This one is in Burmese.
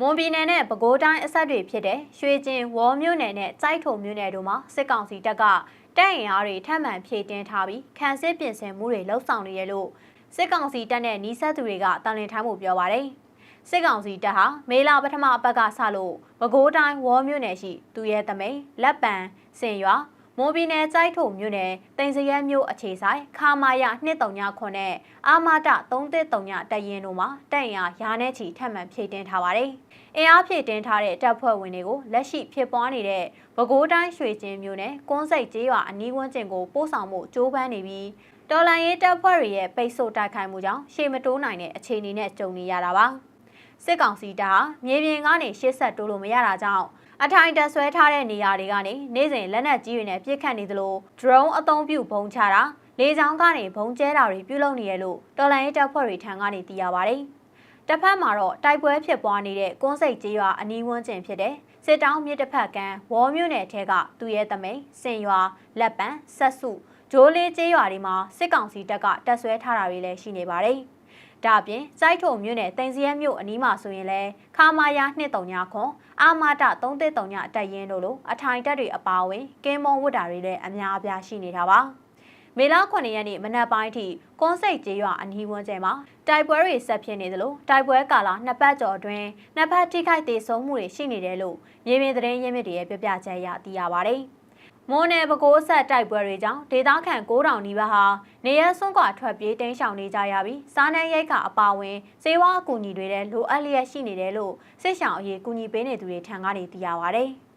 မွန်ပြည်နယ်နဲ့ပဲခူးတိုင်းအဆက်တွေဖြစ်တဲ့ရွှေကျင်ဝေါ်မြို့နယ်နဲ့စိုက်ထုံမြို့နယ်တို့မှာစစ်ကောင်စီတပ်ကတပ်အင်အားတွေထပ်မံဖြည့်တင်းထားပြီးခံစစ်ပြင်ဆင်မှုတွေလှုပ်ဆောင်နေရလို့စစ်ကောင်စီတပ်နဲ့နှီးဆက်သူတွေကတာလင်ထိုင်းမှုပြောပါတယ်စစ်ကောင်စီတပ်ဟာမေလာပထမအပတ်ကစလို့ပဲခူးတိုင်းဝေါ်မြို့နယ်ရှိသူရဲသမိန်လက်ပံစင်ရွာ မွန်ပြည်နယ်ကြိုက်ထုံမြို့နယ်တင်စရဲမြို့အခြေဆိုင်ခါမာယ239နဲ့အာမတ313တပ်ရင်တို့မှာတပ်အင်အားရာနဲ့ချီထပ်မံဖြည့်တင်းထားပါတယ်။အင်အားဖြည့်တင်းထားတဲ့တပ်ဖွဲ့ဝင်တွေကိုလက်ရှိဖြစ်ပွားနေတဲ့ပဲခူးတိုင်းရွှေကျင်းမြို့နယ်ကွန်းစိတ်ကျေးရွာအနီးဝန်းကျင်ကိုပို့ဆောင်မှုကြိုးပမ်းနေပြီးတော်လန်ရေးတပ်ဖွဲ့တွေရဲ့ပိတ်ဆို့တိုက်ခိုက်မှုကြောင့်ရှေ့မတိုးနိုင်တဲ့အခြေအနေနဲ့ကြုံနေရတာပါ။စစ်ကောင်စီတပ်ဟာမြေပြင်ကနေရှေ့ဆက်တိုးလို့မရတာကြောင့် အထိုင်တက်ဆွဲထားတဲ့နေရာတွေကနေနေ့စဉ်လက်နက်ကြီးတွေနဲ့ပစ်ခတ်နေသလို drone အသုံးပြုဘုံချတာလေကြောင်းကနေဘုံကျဲတာတွေပြုလုပ်နေရလို့တော်လိုင်းရေးတပ်ဖွဲ့တွေထံကနေသိရပါတယ်။တစ်ဖက်မှာတော့တိုက်ပွဲဖြစ်ပွားနေတဲ့ကွန်းစိတ်ကျေးရွာအနီးဝန်းကျင်ဖြစ်တဲ့စစ်တောင်းမြစ်တစ်ဖက်ကမ်းဝေါ်မြို့နယ်ထဲကသူရဲသမိန်စင်ရွာလက်ပံဆက်စုဂျိုးလေးကျေးရွာတွေမှာစစ်ကောင်စီတပ်ကတပ်ဆွဲထားတာတွေလည်းရှိနေပါတယ်။ဒါအပြင်စိုက်ထုံမြို့နယ်တင်စီရဲမြို့အနီးမှာဆိုရင်လည်းခါမာယာ239ခွန် အာမာတ339အတက်ရင်တို့လိုအထိုင်တက်တွေအပါအဝင်ကင်းမုံဝတ်တာတွေလည်းအများအပြားရှိနေတာပါမေလ9ရက်နေ့မနက်ပိုင်းထိကွန်စိတ်ကျေးရွာအနီးဝန်းကျင်မှာတိုက်ပွဲတွေဆက်ဖြစ်နေသလိုတိုက်ပွဲကာလနှစ်ပတ်ကျော်အတွင်းနှစ်ဖက်ထိခိုက်ဒေဆုံးမှုတွေရှိနေတယ်လို့မြေပြင်သတင်းရင်းမြစ်တွေရဲ့ပြပြချက်အရသိရပါဗျ။ မွန်နယ်ပဲခူးဆက်တိုက်ပွဲတွေကြောင့်ဒေသခံ9000နီးပါးဟာနေရဆွန့်ခွာထွက်ပြေးတိမ်းရှောင်နေကြရပြီးစားနပ်ရိက္ခာအပါအဝင်စေဝါအကူအညီတွေလည်းလိုအပ်လျက်ရှိနေတယ်လို့စစ်ဆောင်အရေးကူညီပေးနေသူတွေထံကနေသိရပါဗျ။